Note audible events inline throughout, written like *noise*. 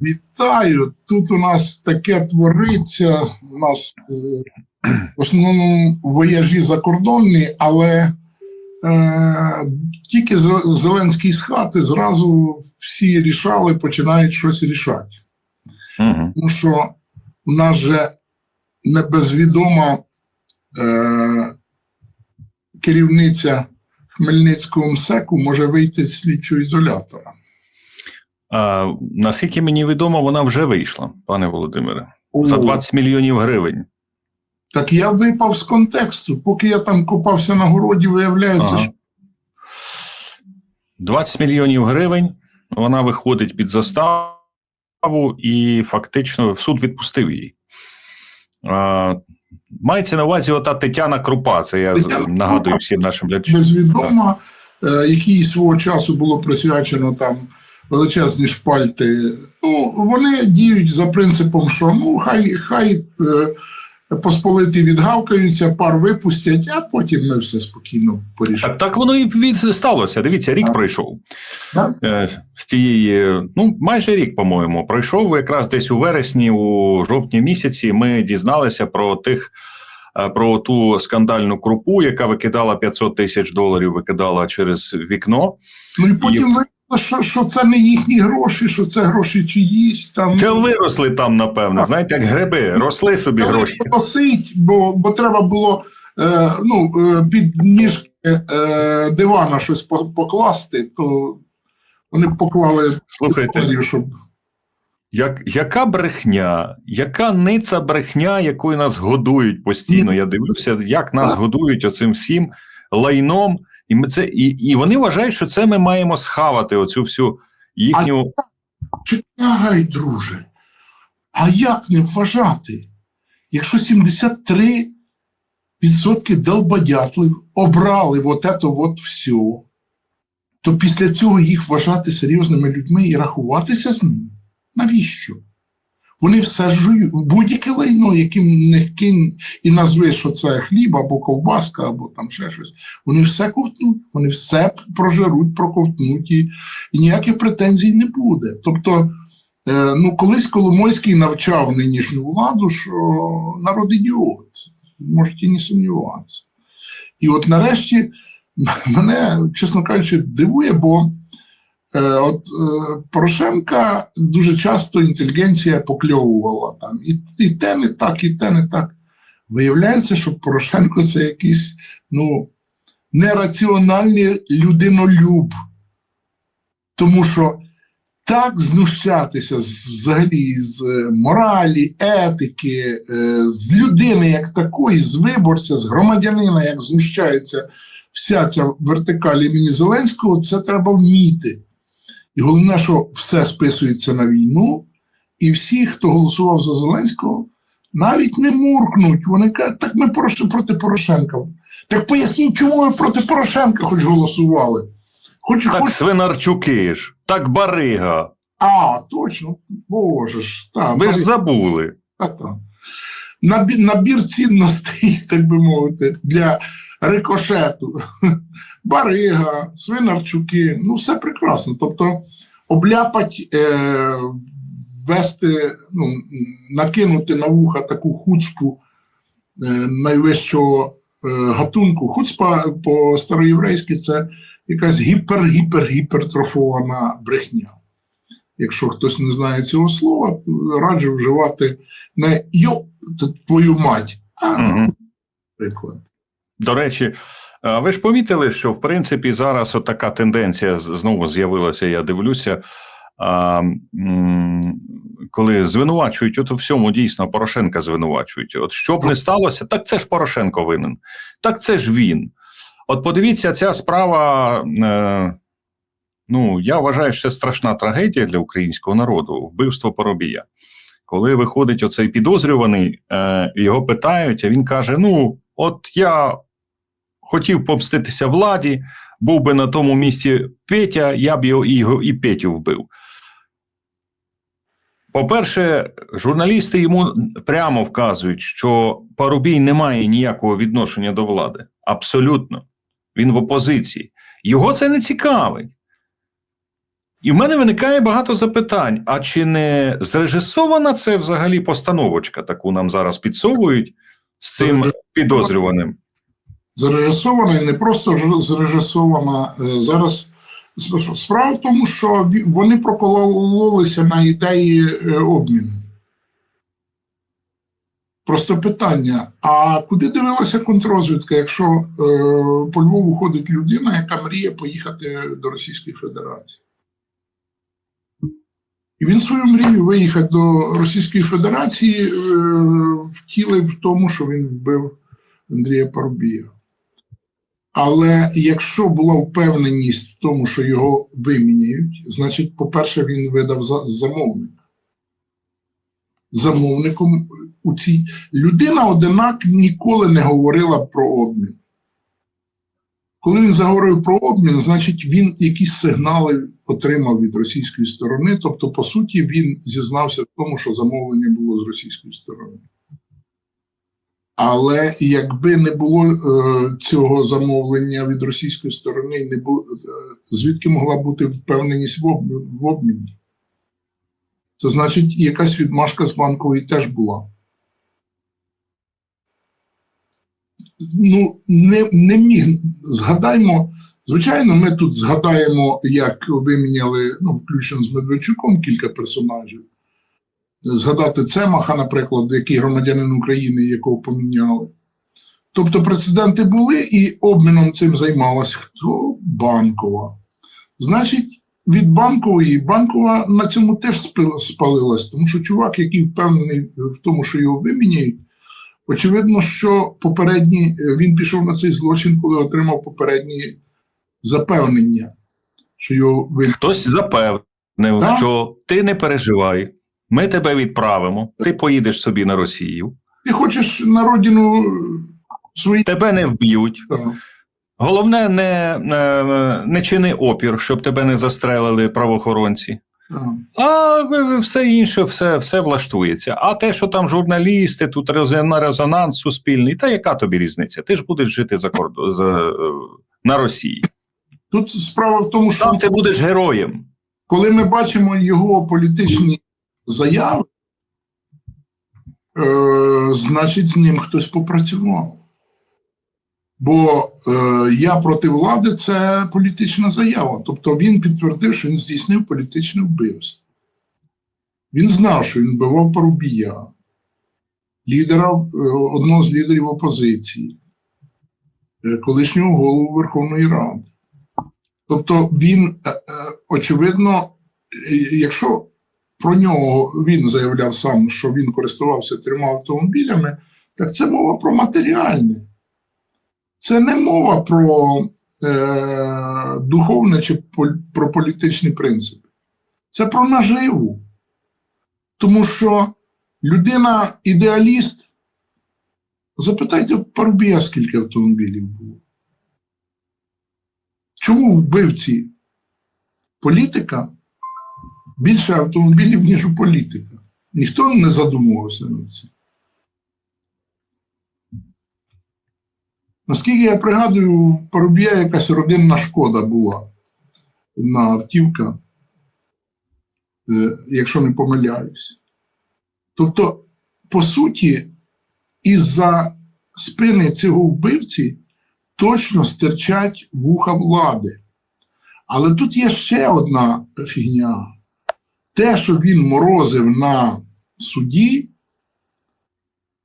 Вітаю! Тут у нас таке твориться. У нас е, в основному вояжі закордонні, але е, тільки Зеленський з хати зразу всі рішали, починають щось рішати. Угу. Тому що у нас же небезвідома е, керівниця Хмельницького МСЕКу може вийти з слідчого ізолятора. А, наскільки мені відомо, вона вже вийшла, пане Володимире, за 20 мільйонів гривень. Так я випав з контексту. Поки я там копався на городі, виявляється, Ага. що 20 мільйонів гривень. Вона виходить під заставу, і фактично в суд відпустив її. А, мається на увазі ота Тетяна Крупа. Це я Тетяна нагадую Крупа. всім нашим глядачам. безвідома, е, якій свого часу було присвячено там величезні шпальти. Ну, вони діють за принципом, що ну хай хай е, посполиті відгавкаються, пар випустять, а потім ми все спокійно порішимо. Так, так воно і від сталося. Дивіться, рік Так. пройшов. Так? Е, з цієї, ну майже рік, по-моєму, пройшов якраз десь у вересні, у жовтні місяці. Ми дізналися про тих. е, Про ту скандальну крупу, яка викидала 500 тисяч доларів, викидала через вікно. Ну і потім виявилося, що, що це не їхні гроші, що це гроші чиїсь там. Це виросли там, напевно. Так. Знаєте, як гриби, росли собі Але гроші. Носить, бо, бо треба було е, ну, е, під ніжки е, дивана щось покласти, то вони поклали Слухайте, доларів, щоб як, яка брехня, яка ниця брехня, якою нас годують постійно. Я дивлюся, як нас годують оцим всім лайном. І, ми це, і, і вони вважають, що це ми маємо схавати оцю всю їхню. чекай, друже. А як не вважати, якщо 73% долбодятлів обрали вот це от все, то після цього їх вважати серйозними людьми і рахуватися з ними? Навіщо? Вони все жують, будь-яке лайно, яким не кинь і назви, що це хліб або ковбаска, або там ще щось. Вони все ковтнуть, вони все прожируть, проковтнуть, і, і ніяких претензій не буде. Тобто, е, ну, колись Коломойський навчав нинішню владу, що народ ідіот, можете не сумніватися. І от нарешті *laughs* мене, чесно кажучи, дивує, бо От е, Порошенка дуже часто інтелігенція покльовувала там. І, і те не так, і те не так. Виявляється, що Порошенко це якийсь ну, нераціональний людинолюб. Тому що так знущатися з, взагалі з е, моралі, етики, е, з людини як такої, з виборця, з громадянина, як знущається вся ця вертикаль імені Зеленського, це треба вміти. І головне, що все списується на війну, і всі, хто голосував за Зеленського, навіть не муркнуть. Вони кажуть, так ми проти Порошенка. Так поясніть, чому ви проти Порошенка хоч голосували? Хоч, Так хоч... свинарчуки ж, так барига. А, точно, боже ж. Та, Ви ж забули. та, та. Набір, набір цінностей, *laughs* так би мовити, для рикошету. *laughs* Барига, свинарчуки, ну все прекрасно. Тобто обляпать, е, ввести, ну, накинути на вуха таку хуцпу е, найвищого е, гатунку. Хуцпа по староєврейськи це якась гіпер-гіпер-гіпертрофована брехня. Якщо хтось не знає цього слова, раджу вживати не це твою мать, а приклад. До речі, ви ж помітили, що в принципі зараз така тенденція знову з'явилася. Я дивлюся, коли звинувачують, от у всьому дійсно Порошенка звинувачують. От що б не сталося, так це ж Порошенко винен, так це ж він. От подивіться, ця справа. Е, ну, я вважаю, що це страшна трагедія для українського народу вбивство Поробія. Коли виходить оцей підозрюваний, е, його питають, а він каже: Ну, от я хотів помститися владі, був би на тому місці Петя, я б його і, його і Петю вбив. По-перше, журналісти йому прямо вказують, що Парубій не має ніякого відношення до влади. Абсолютно. Він в опозиції. Його це не цікавить. І в мене виникає багато запитань: а чи не зрежисована це взагалі постановочка, таку нам зараз підсовують з цим підозрюваним? Зрежисована і не просто зрежисована. е, Зараз справа в тому, що вони прокололися на ідеї е, обміну. Просто питання: а куди дивилася контррозвідка, якщо е, по Львову ходить людина, яка мріє поїхати до Російської Федерації? І він свою мрію виїхати до Російської Федерації е, втілив в тому, що він вбив Андрія Парубія. Але якщо була впевненість в тому, що його виміняють, значить, по-перше, він видав за- замовник. Замовником у цій людина одинак ніколи не говорила про обмін. Коли він заговорив про обмін, значить він якісь сигнали отримав від російської сторони. Тобто, по суті, він зізнався в тому, що замовлення було з російської сторони. Але якби не було е, цього замовлення від російської сторони, не було, е, звідки могла бути впевненість в, об, в обміні? Це значить, якась відмашка з банкової теж була. Ну, не, не міг. Згадаймо, звичайно, ми тут згадаємо, як виміняли, ну, включно з Медведчуком кілька персонажів згадати Цемаха, наприклад, який громадянин України, якого поміняли. Тобто прецеденти були і обміном цим займалась хто банкова. Значить, від банкової банкова на цьому теж спалилась, тому що чувак, який впевнений в тому, що його виміняють, очевидно, що попередні е, він пішов на цей злочин, коли отримав попередні запевнення, що його виміняють. Хтось запевнив, Так. що ти не переживай, ми тебе відправимо, ти поїдеш собі на Росію, Ти хочеш на родину свої. тебе не вб'ють. Так. Головне, не, не, не чини опір, щоб тебе не застрелили правоохоронці. А все інше, все, все влаштується. А те, що там журналісти, тут резон- резонанс суспільний, та яка тобі різниця? Ти ж будеш жити за кордон за, е, на Росії. Тут справа в тому, що Там ти будеш героєм. коли ми бачимо його політичні заяви, е, значить, з ним хтось попрацював. Бо е, я проти влади це політична заява. Тобто він підтвердив, що він здійснив політичне вбивство. Він знав, що він вбивав Парубія, лідера, е, одного з лідерів опозиції, е, колишнього голову Верховної Ради. Тобто він, очевидно, якщо про нього він заявляв сам, що він користувався трьома автомобілями, так це мова про матеріальне. Це не мова про е, духовне чи про політичні принципи. Це про наживу. Тому що людина ідеаліст. Запитайте Парубія, скільки автомобілів було. Чому вбивці політика більше автомобілів, ніж у політика? Ніхто не задумувався над цим. Наскільки я пригадую, у Парубія якась родинна шкода була на автівка, е, якщо не помиляюсь. Тобто, по суті, із-за спини цього вбивці точно стирчать вуха влади. Але тут є ще одна фігня. Те, що він морозив на суді,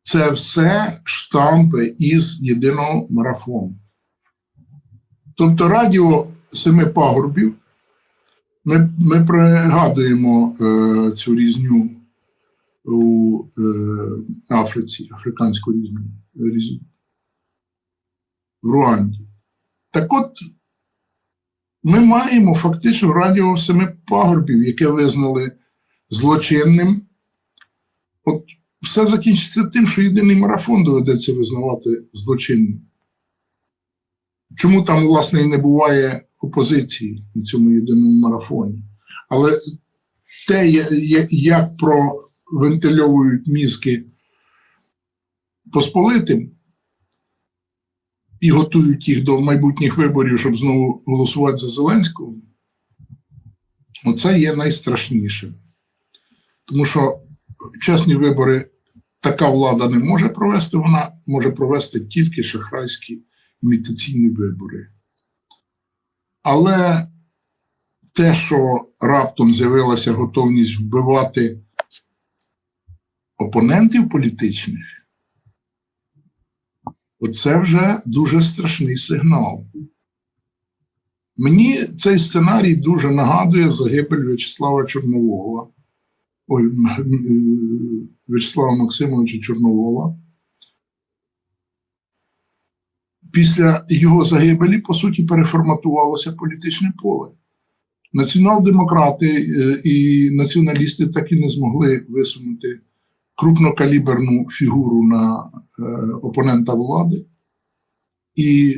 це все штампи із єдиного марафону. Тобто радіо семи пагорбів. Ми, ми пригадуємо е, цю різню у е, Африці, африканську різню, різню в Руанді. Так от, ми маємо фактично радіо семи пагорбів, яке визнали злочинним. От все закінчиться тим, що єдиний марафон доведеться визнавати злочинним. Чому там, власне, і не буває опозиції на цьому єдиному марафоні? Але те, як провентильовують мізки посполитим і готують їх до майбутніх виборів, щоб знову голосувати за Зеленського, Оце є найстрашніше. Тому що чесні вибори така влада не може провести, вона може провести тільки шахрайські імітаційні вибори. Але те, що раптом з'явилася готовність вбивати опонентів політичних, оце вже дуже страшний сигнал. Мені цей сценарій дуже нагадує загибель В'ячеслава Чорновола, ой, е, В'ячеслава Максимовича Чорновола. Після його загибелі, по суті, переформатувалося політичне поле. Націонал-демократи е, і націоналісти так і не змогли висунути крупнокаліберну фігуру на е, опонента влади. І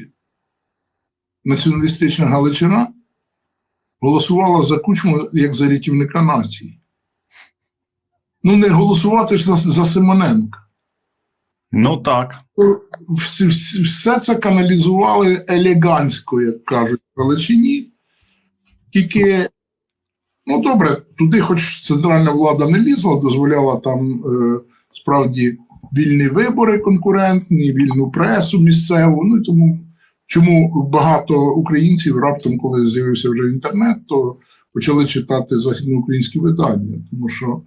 націоналістична Галичина голосувала за кучму як за рятівника нації. Ну, не голосувати ж за, за Симоненка. Ну так. Все, це каналізували елегантсько, як кажуть в Галичині. Тільки, ну добре, туди, хоч центральна влада не лізла, дозволяла там е, справді вільні вибори конкурентні, вільну пресу місцеву. Ну і тому чому багато українців раптом, коли з'явився вже інтернет, то почали читати західноукраїнські видання, тому що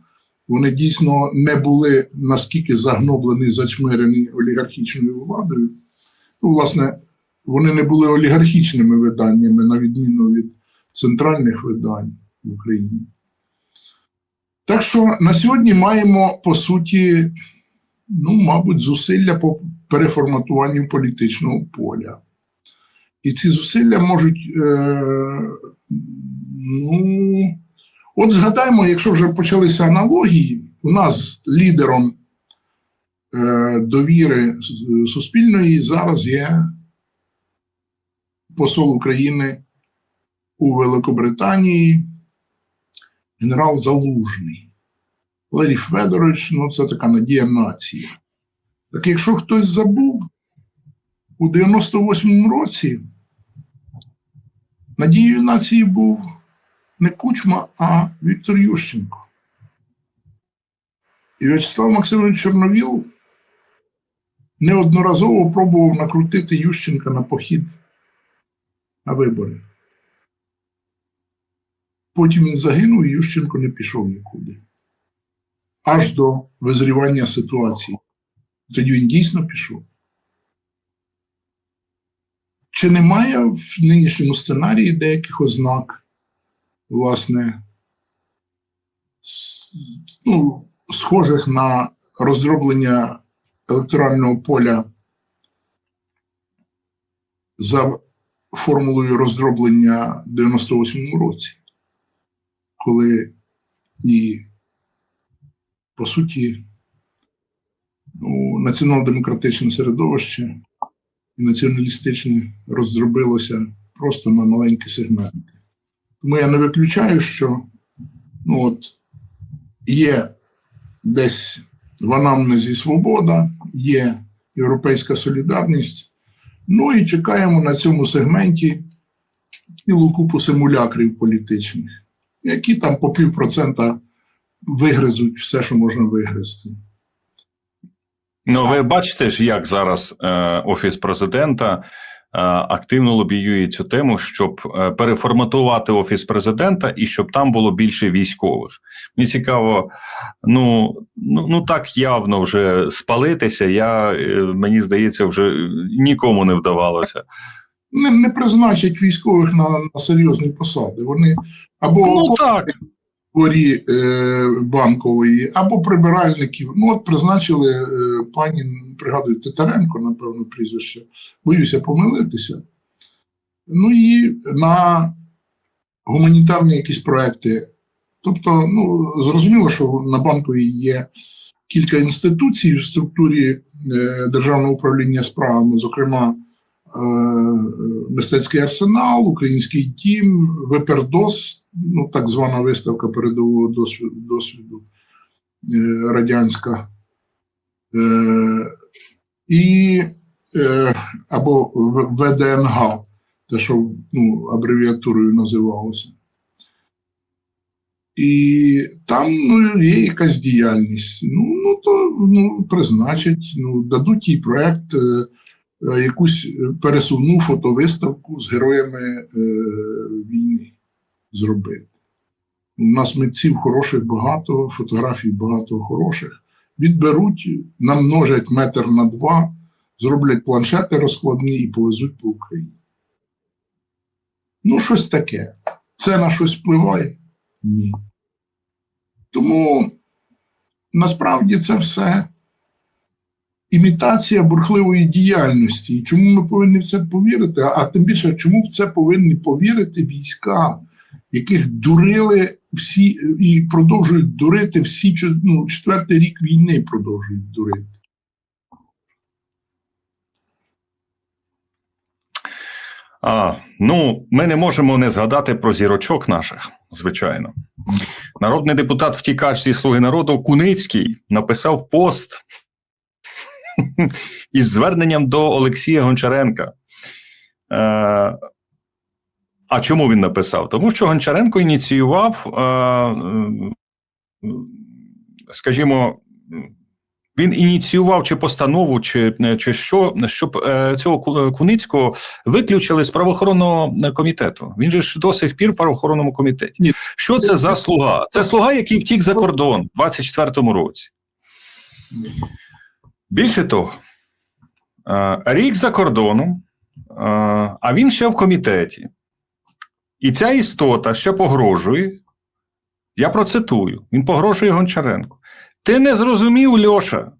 вони дійсно не були наскільки загноблені, зачмирені олігархічною владою. Ну, власне, вони не були олігархічними виданнями, на відміну від центральних видань в Україні. Так що на сьогодні маємо, по суті, ну, мабуть, зусилля по переформатуванню політичного поля. І ці зусилля можуть, е, ну, От згадаємо, якщо вже почалися аналогії, у нас лідером е, довіри суспільної зараз є посол України у Великобританії, генерал Залужний. Валерій Федорович, ну це така надія нації. Так якщо хтось забув, у 98-му році надією нації був не Кучма, а Віктор Ющенко. І В'ячеслав Максимович Чорновіл неодноразово пробував накрутити Ющенка на похід на вибори. Потім він загинув, і Ющенко не пішов нікуди. Аж до визрівання ситуації. Тоді він дійсно пішов. Чи немає в нинішньому сценарії деяких ознак? власне, ну, схожих на роздроблення електорального поля за формулою роздроблення в 98-му році, коли і, по суті, ну, націонал-демократичне середовище і націоналістичне роздробилося просто на маленькі сегменти. Тому я не виключаю, що ну от, є десь в анамнезі свобода, є європейська солідарність. Ну і чекаємо на цьому сегменті цілу купу симулякрів політичних, які там по півпроцента вигризуть все, що можна вигризти. Ну, ви бачите ж, як зараз е, офіс президента е, активно лобіює цю тему, щоб е, переформатувати офіс президента і щоб там було більше військових. Мені цікаво, ну, ну, ну так явно вже спалитися. Я е, мені здається, вже нікому не вдавалося. Не, не призначать військових на, на серйозні посади. Вони або Ну так, дворі е, банкової, або прибиральників. Ну, от призначили е, пані, пригадую, Титаренко, напевно, прізвище, боюся помилитися. Ну і на гуманітарні якісь проекти. Тобто, ну, зрозуміло, що на банковій є кілька інституцій в структурі е, державного управління справами, зокрема. Е, Мистецький арсенал, Український дім, Випердос, ну так звана виставка передового досвіду, досвіду е, радянська, е, і або ВДНГ, те, що ну, абревіатурою називалося. І там ну, є якась діяльність. Ну, ну то ну, призначать, ну, дадуть їй проект, е, якусь е, пересувну фотовиставку з героями е, війни зробити. У нас митців хороших багато, фотографій багато хороших. Відберуть, намножать метр на два, зроблять планшети розкладні і повезуть по Україні. Ну, щось таке. Це на щось впливає? Ні. Тому насправді це все імітація бурхливої діяльності. І чому ми повинні в це повірити? А, а тим більше, чому в це повинні повірити війська, яких дурили всі і продовжують дурити всі ну, четвертий рік війни продовжують дурити. А, ну, ми не можемо не згадати про зірочок наших, звичайно. Народний депутат втікач зі Слуги народу Куницький написав пост із зверненням до Олексія Гончаренка. Е, а чому він написав? Тому що Гончаренко ініціював, е, е, скажімо, він ініціював чи постанову, чи, чи що, щоб е, цього Куницького виключили з правоохоронного комітету. Він же ж до сих пір в правоохоронному комітеті. Ні. Що це за слуга? Це слуга, який втік за кордон у 24-му році. Більше того, е, рік за кордоном, е, а він ще в комітеті. І ця істота ще погрожує. Я процитую: він погрожує Гончаренку. Ти не зрозумів, Льоша,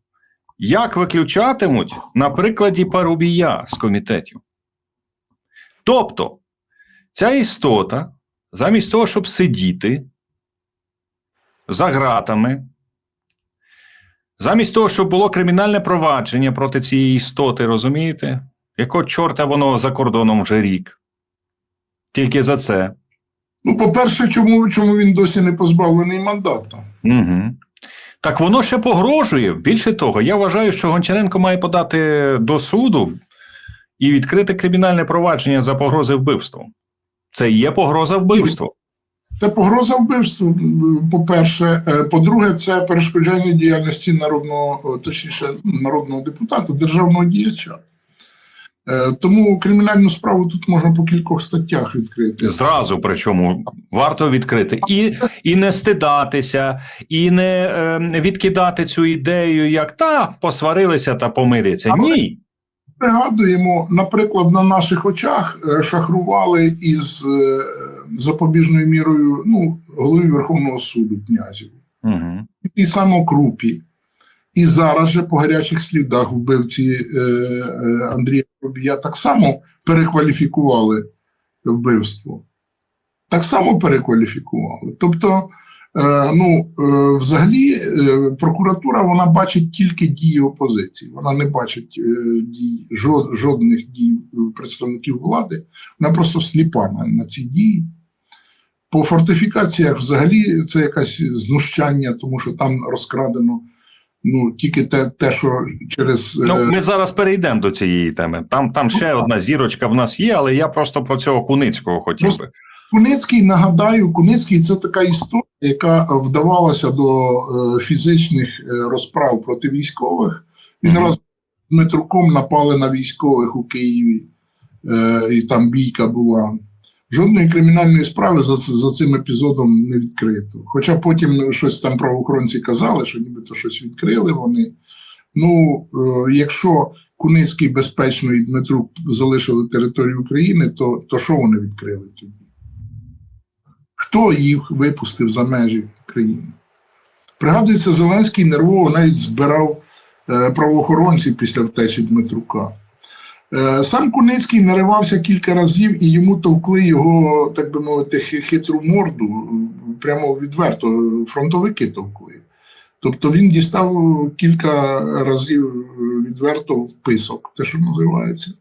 як виключатимуть на прикладі Парубія з комітетів. Тобто, ця істота, замість того, щоб сидіти за ґратами, замість того, щоб було кримінальне провадження проти цієї істоти, розумієте? Якого чорта воно за кордоном вже рік? Тільки за це. Ну, по-перше, чому, чому він досі не позбавлений мандату? Угу. Так воно ще погрожує. Більше того, я вважаю, що Гончаренко має подати до суду і відкрити кримінальне провадження за погрози вбивством. Це є погроза вбивством. Це погроза вбивству, по-перше. Е, По-друге, це перешкоджання діяльності народного, точніше, народного депутата, державного діяча. Е, Тому кримінальну справу тут можна по кількох статтях відкрити. Зразу, причому варто відкрити і, і не стидатися, і не е, відкидати цю ідею, як та посварилися та помиряться. Але- Ні. Пригадуємо, наприклад, на наших очах е, шахрували із е, запобіжною мірою ну, голові Верховного суду князів. Угу. і самокрупі. І зараз же по гарячих слідах вбивці е, е, Андрія Пробія так само перекваліфікували вбивство. Так само перекваліфікували. Тобто, ну, е, взагалі, е, прокуратура вона бачить тільки дії опозиції, вона не бачить е, дій, жодних дій представників влади, вона просто сліпа на, на ці дії. По фортифікаціях взагалі це якесь знущання, тому що там розкрадено ну, тільки те, те що через. е, Ну, ми зараз перейдемо до цієї теми. Там, там ще одна зірочка в нас є, але я просто про цього Куницького хотів би. Куницький, нагадаю, Куницький це така історія, яка вдавалася до е, фізичних е, розправ проти військових. Він раз Дмитруком напали на військових у Києві, е, і там бійка була. Жодної кримінальної справи за, за цим епізодом не відкрито. Хоча потім щось там правоохоронці казали, що нібито щось відкрили вони. Ну, е, якщо Куницький безпечно і Дмитрук залишили територію України, то, то що вони відкрили тоді? Хто їх випустив за межі країни? Пригадується, Зеленський нервово навіть збирав е, правоохоронців після втечі Дмитрука. Е, сам Куницький наривався кілька разів і йому товкли його, так би мовити, хитру морду, прямо відверто, фронтовики товкли. Тобто він дістав кілька разів е, відверто вписок, те, що називається.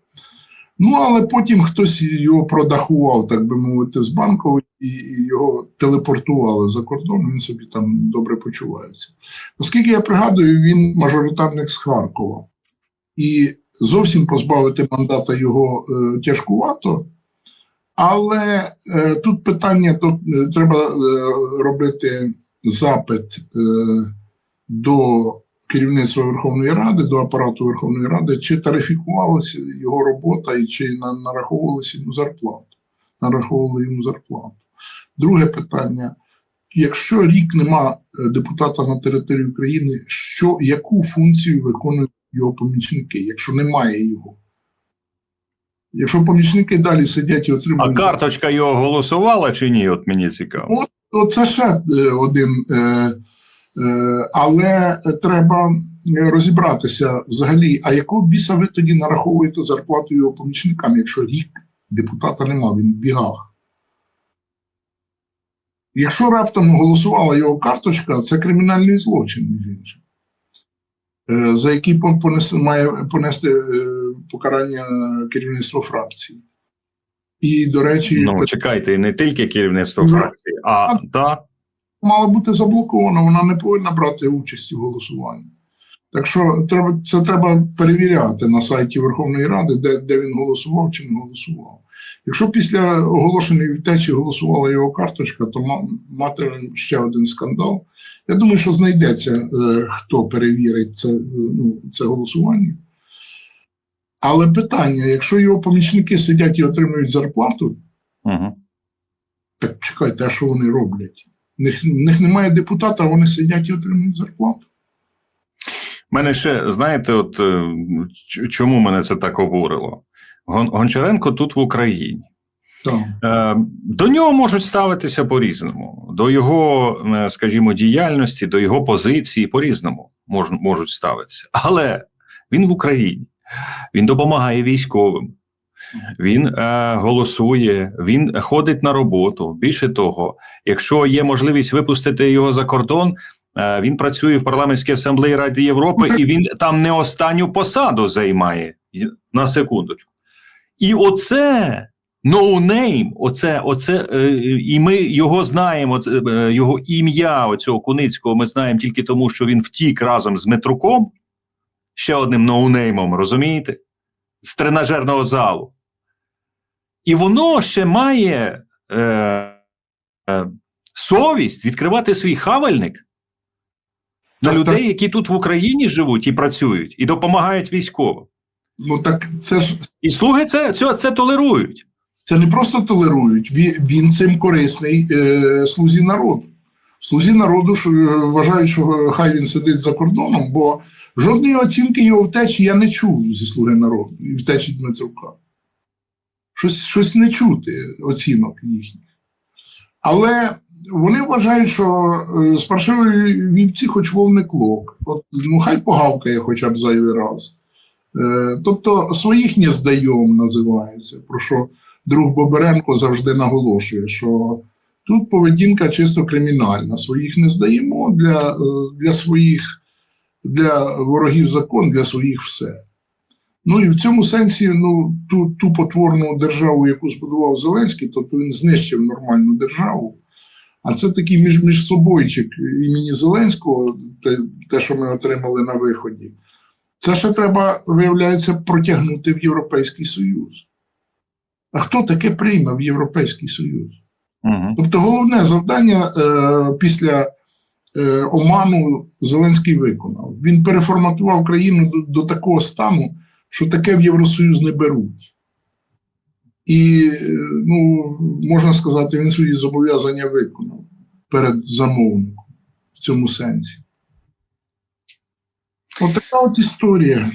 Ну, але потім хтось його продахував, так би мовити, з банку, і, його телепортували за кордон, він собі там добре почувається. Оскільки я пригадую, він мажоритарник з Харкова. І зовсім позбавити мандата його е, тяжкувато. Але е, тут питання то, е, треба е, робити запит е, до керівництва Верховної Ради, до апарату Верховної Ради, чи тарифікувалася його робота і чи на- нараховувалася йому зарплату. Нараховували йому зарплату. Друге питання: якщо рік нема е, депутата на території України, що, яку функцію виконують його помічники, якщо немає його? Якщо помічники далі сидять і А карточка його голосувала чи ні? От мені цікаво. то це ще е, один. Е, але треба е, розібратися взагалі, а якого біса ви тоді нараховуєте зарплату його помічникам, якщо рік депутата нема, він в бігах. Якщо раптом голосувала його карточка, це кримінальний злочин, між іншим, е, за який пон- понесе, має понести е, покарання керівництво фракції. І, до речі, Ну чекайте, не тільки керівництво Ну, фракції, а та мала бути заблокована, вона не повинна брати участі в голосуванні. Так що треба, це треба перевіряти на сайті Верховної Ради, де, де він голосував чи не голосував. Якщо після оголошеної втечі голосувала його карточка, то мати ще один скандал. Я думаю, що знайдеться, е, хто перевірить це, е, ну, це голосування. Але питання: якщо його помічники сидять і отримують зарплату, угу. так чекайте, а що вони роблять? В них, в них немає депутата, вони сидять і отримують зарплату. мене ще знаєте, от е, чому мене це так обурило? Гон- Гончаренко тут в Україні. Так. Е, До нього можуть ставитися по-різному, до його, е, скажімо, діяльності, до його позиції по-різному можуть ставитися. Але він в Україні, він допомагає військовим, він е, голосує, він ходить на роботу. Більше того, якщо є можливість випустити його за кордон, е, він працює в парламентській асамблеї Ради Європи, і він там не останню посаду займає на секундочку. І оце no оце, оце, е, і ми його знаємо, е, його ім'я оцього Куницького ми знаємо тільки тому, що він втік разом з Метруком, ще одним ноунеймом, розумієте? З тренажерного залу. І воно ще має е, е, совість відкривати свій хавальник на Так, людей, так. які тут в Україні живуть і працюють, і допомагають військовим. Ну так це ж І слуги це, це, це толерують. це не просто толерують, він, він цим корисний е, слузі народу. Слузі народу ж, е, вважають, що хай він сидить за кордоном, бо жодної оцінки його втечі я не чув зі слуги народу і втечі Дмитрука. Щось, щось не чути оцінок їхніх. Але вони вважають, що е, з паршивої вівці хоч вовне клок. От, ну хай погавкає хоча б зайвий раз. Е, тобто своїх не здаєм називається, про що друг Боберенко завжди наголошує, що тут поведінка чисто кримінальна. Своїх не здаємо для, е, для своїх, для ворогів закон, для своїх все. Ну і в цьому сенсі ну, ту, ту потворну державу, яку збудував Зеленський, тобто він знищив нормальну державу. А це такий між, між собойчик імені Зеленського, те, те, що ми отримали на виході. Це ще треба, виявляється, протягнути в Європейський Союз. А хто таке прийме в Європейський Союз? Угу. Тобто головне завдання е, після Оману Зеленський виконав. Він переформатував країну до, до такого стану, що таке в Євросоюз не беруть. І, е, ну, можна сказати, він свої зобов'язання виконав перед замовником в цьому сенсі. От от історія.